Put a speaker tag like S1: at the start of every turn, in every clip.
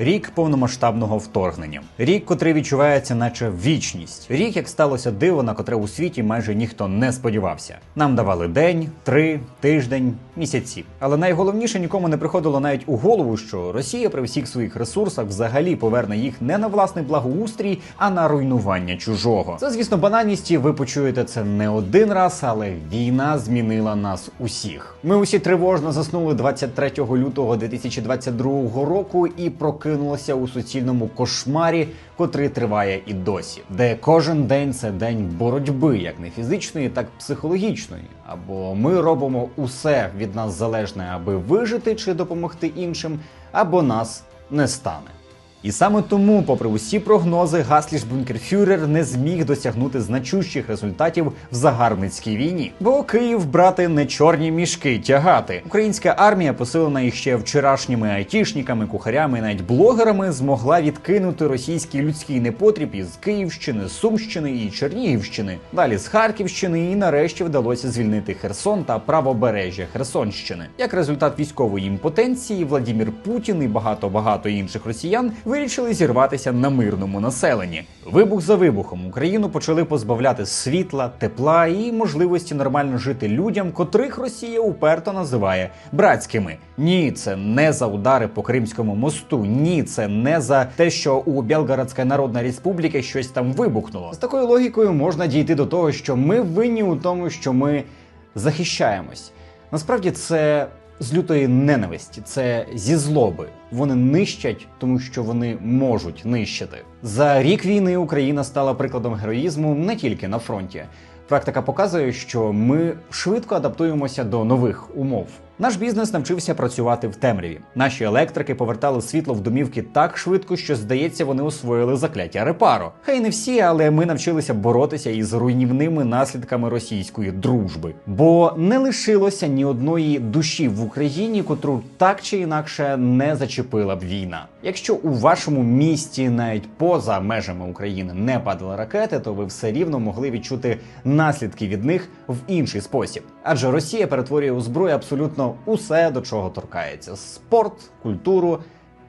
S1: Рік повномасштабного вторгнення, рік, котрий відчувається, наче вічність. Рік, як сталося диво, на котре у світі майже ніхто не сподівався. Нам давали день, три, тиждень, місяці. Але найголовніше нікому не приходило навіть у голову, що Росія при всіх своїх ресурсах взагалі поверне їх не на власний благоустрій, а на руйнування чужого. Це, звісно, банальність, і ви почуєте це не один раз, але війна змінила нас усіх. Ми усі тривожно заснули 23 лютого 2022 року і прокинулися у суцільному кошмарі, котрий триває і досі, де кожен день це день боротьби, як не фізичної, так психологічної. Або ми робимо усе від нас залежне, аби вижити чи допомогти іншим, або нас не стане. І саме тому, попри усі прогнози, Гасліш Бункерфюрер не зміг досягнути значущих результатів в загарбницькій війні. Бо Київ брати не чорні мішки тягати. Українська армія, посилена іще вчорашніми айтішниками, кухарями, навіть блогерами, змогла відкинути російський людський непотріб із Київщини, Сумщини і Чернігівщини. Далі з Харківщини, і нарешті вдалося звільнити Херсон та правобережжя Херсонщини. Як результат військової імпотенції, Владімір Путін і багато багато інших росіян вирішили зірватися на мирному населенні. Вибух за вибухом Україну почали позбавляти світла, тепла і можливості нормально жити людям, котрих Росія уперто називає братськими. Ні, це не за удари по Кримському мосту. Ні, це не за те, що у Белгородська Народна Республіка щось там вибухнуло. З такою логікою можна дійти до того, що ми винні у тому, що ми захищаємось. Насправді це з лютої ненависті, це зі злоби. Вони нищать, тому що вони можуть нищити. За рік війни Україна стала прикладом героїзму не тільки на фронті. Практика показує, що ми швидко адаптуємося до нових умов. Наш бізнес навчився працювати в темряві. Наші електрики повертали світло в домівки так швидко, що здається, вони освоїли закляття репаро. Хай не всі, але ми навчилися боротися із руйнівними наслідками російської дружби. Бо не лишилося ні одної душі в Україні, котру так чи інакше не зачепила б війна. Якщо у вашому місті навіть поза межами України не падали ракети, то ви все рівно могли відчути наслідки від них в інший спосіб. Адже Росія перетворює у зброю абсолютно усе, до чого торкається: спорт, культуру.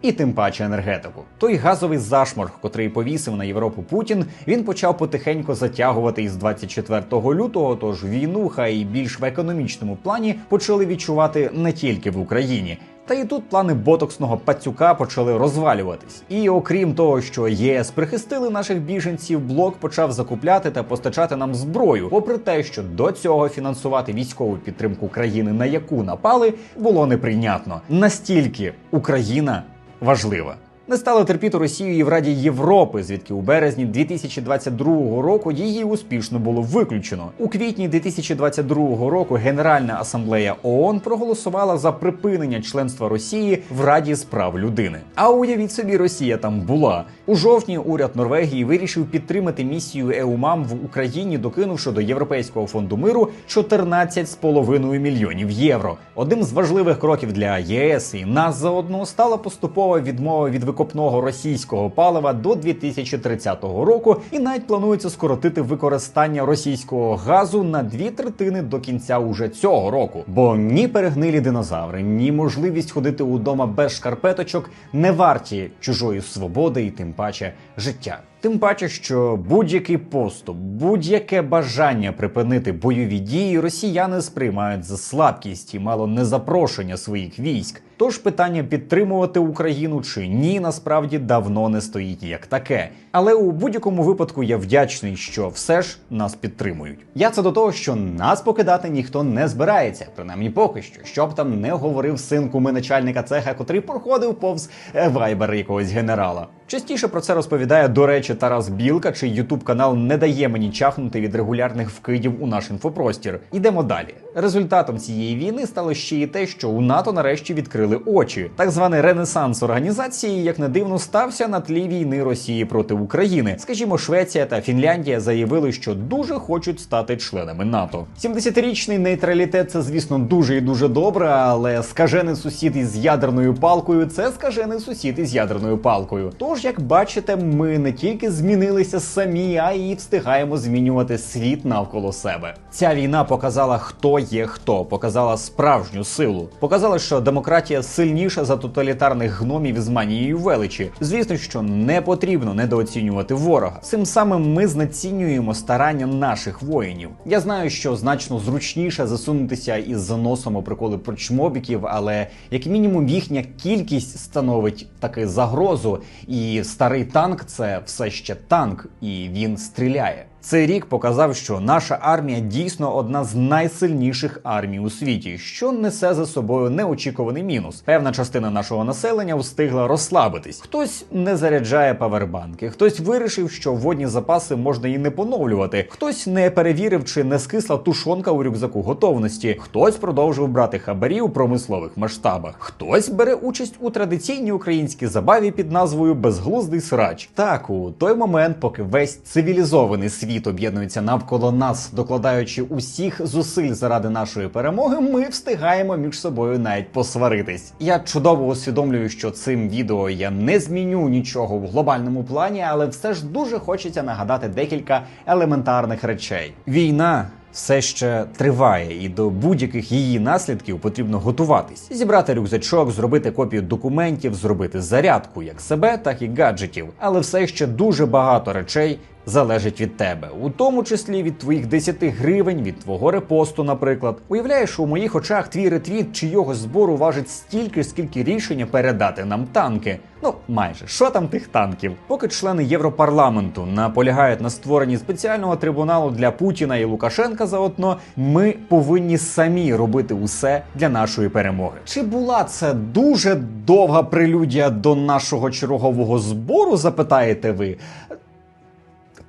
S1: І тим паче енергетику. Той газовий зашморг, котрий повісив на Європу Путін, він почав потихеньку затягувати із 24 лютого. Тож війну, хай більш в економічному плані, почали відчувати не тільки в Україні. Та і тут плани ботоксного пацюка почали розвалюватись. І окрім того, що ЄС прихистили наших біженців, блок почав закупляти та постачати нам зброю, попри те, що до цього фінансувати військову підтримку країни, на яку напали, було неприйнятно. Настільки Україна важлива. Не стало терпіти Росію і в Раді Європи, звідки у березні 2022 року її успішно було виключено. У квітні 2022 року Генеральна асамблея ООН проголосувала за припинення членства Росії в Раді з прав людини. А уявіть собі, Росія там була у жовтні. Уряд Норвегії вирішив підтримати місію ЕУМАМ в Україні, докинувши до Європейського фонду миру 14,5 мільйонів євро. Одним з важливих кроків для ЄС і нас заодно стала поступова відмова від викопного російського палива до 2030 року, і навіть планується скоротити використання російського газу на дві третини до кінця уже цього року. Бо ні перегнилі динозаври, ні можливість ходити удома без шкарпеточок не варті чужої свободи і тим паче життя. Тим паче, що будь-який поступ, будь-яке бажання припинити бойові дії росіяни сприймають за слабкість і мало не запрошення своїх військ. Тож питання підтримувати Україну чи ні, насправді давно не стоїть як таке. Але у будь-якому випадку я вдячний, що все ж нас підтримують. Я це до того, що нас покидати ніхто не збирається, принаймні поки що, щоб там не говорив син куми начальника цеха, котрий проходив повз е, вайбер якогось генерала. Частіше про це розповідає, до речі, Тарас Білка, чий ютуб канал не дає мені чахнути від регулярних вкидів у наш інфопростір. Ідемо далі. Результатом цієї війни стало ще й те, що у НАТО нарешті відкрили очі. Так званий ренесанс організації, як не дивно, стався на тлі війни Росії проти України. Скажімо, Швеція та Фінляндія заявили, що дуже хочуть стати членами НАТО. 70-річний нейтралітет це, звісно, дуже і дуже добре, але скажений сусід із ядерною палкою це скажений сусід із ядерною палкою. Тож Тож, як бачите, ми не тільки змінилися самі, а й встигаємо змінювати світ навколо себе. Ця війна показала, хто є хто, показала справжню силу, показала, що демократія сильніша за тоталітарних гномів з манією величі. Звісно, що не потрібно недооцінювати ворога. Цим самим ми знецінюємо старання наших воїнів. Я знаю, що значно зручніше засунутися із заносом у приколи про чмобіків, але як мінімум їхня кількість становить таки загрозу, і старий танк це все ще танк, і він стріляє. Цей рік показав, що наша армія дійсно одна з найсильніших армій у світі, що несе за собою неочікуваний мінус. Певна частина нашого населення встигла розслабитись. Хтось не заряджає павербанки, хтось вирішив, що водні запаси можна і не поновлювати. Хтось не перевірив, чи не скисла тушонка у рюкзаку готовності. Хтось продовжив брати хабарі у промислових масштабах. Хтось бере участь у традиційній українській забаві під назвою Безглуздий срач. Так, у той момент, поки весь цивілізований світ об'єднується навколо нас, докладаючи усіх зусиль заради нашої перемоги, ми встигаємо між собою навіть посваритись. Я чудово усвідомлюю, що цим відео я не зміню нічого в глобальному плані, але все ж дуже хочеться нагадати декілька елементарних речей. Війна. Все ще триває, і до будь-яких її наслідків потрібно готуватись, зібрати рюкзачок, зробити копію документів, зробити зарядку як себе, так і гаджетів. Але все ще дуже багато речей залежить від тебе, у тому числі від твоїх 10 гривень, від твого репосту, наприклад. Уявляєш, у моїх очах твій ретвіт чийогось збору важить стільки, скільки рішення передати нам танки. Ну, майже що там тих танків? Поки члени Європарламенту наполягають на створенні спеціального трибуналу для Путіна і Лукашенка заодно, ми повинні самі робити усе для нашої перемоги. Чи була це дуже довга прелюдія до нашого чергового збору? Запитаєте ви?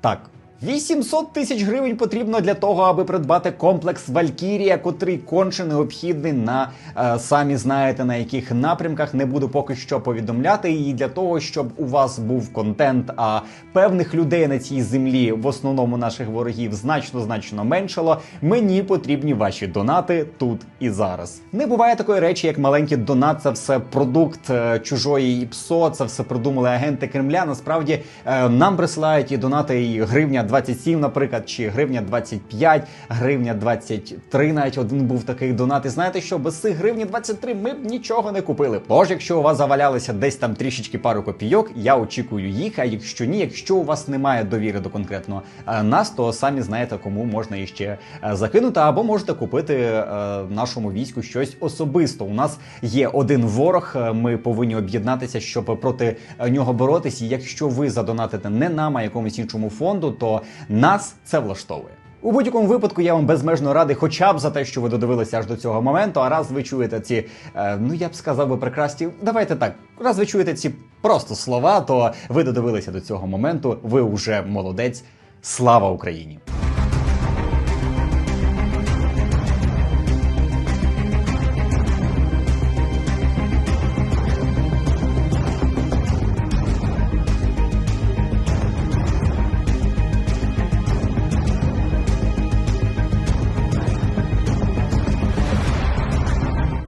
S1: Так. 800 тисяч гривень потрібно для того, аби придбати комплекс Валькірія, котрий конче необхідний на е, самі знаєте на яких напрямках. Не буду поки що повідомляти. І для того, щоб у вас був контент, а певних людей на цій землі, в основному наших ворогів, значно значно меншало. Мені потрібні ваші донати тут і зараз. Не буває такої речі, як маленький донат. Це все продукт е, чужої ІПСО, це все придумали агенти Кремля. Насправді е, нам присилають і донати і гривня 27, наприклад, чи гривня 25, гривня 23, навіть один був такий донат. І знаєте що, без цих гривні 23 ми б нічого не купили. Тож, якщо у вас завалялися десь там трішечки пару копійок, я очікую їх. А якщо ні, якщо у вас немає довіри до конкретного е, нас, то самі знаєте, кому можна іще е, закинути, або можете купити е, нашому війську щось особисто. У нас є один ворог. е, Ми повинні об'єднатися, щоб проти нього боротися. І якщо ви задонатите не нам, а якомусь іншому фонду, то нас це влаштовує. У будь-якому випадку я вам безмежно радий, хоча б за те, що ви додивилися аж до цього моменту. А раз ви чуєте ці, е, ну я б сказав би прекрасні, давайте так. Раз ви чуєте ці просто слова, то ви додивилися до цього моменту. Ви вже молодець. Слава Україні!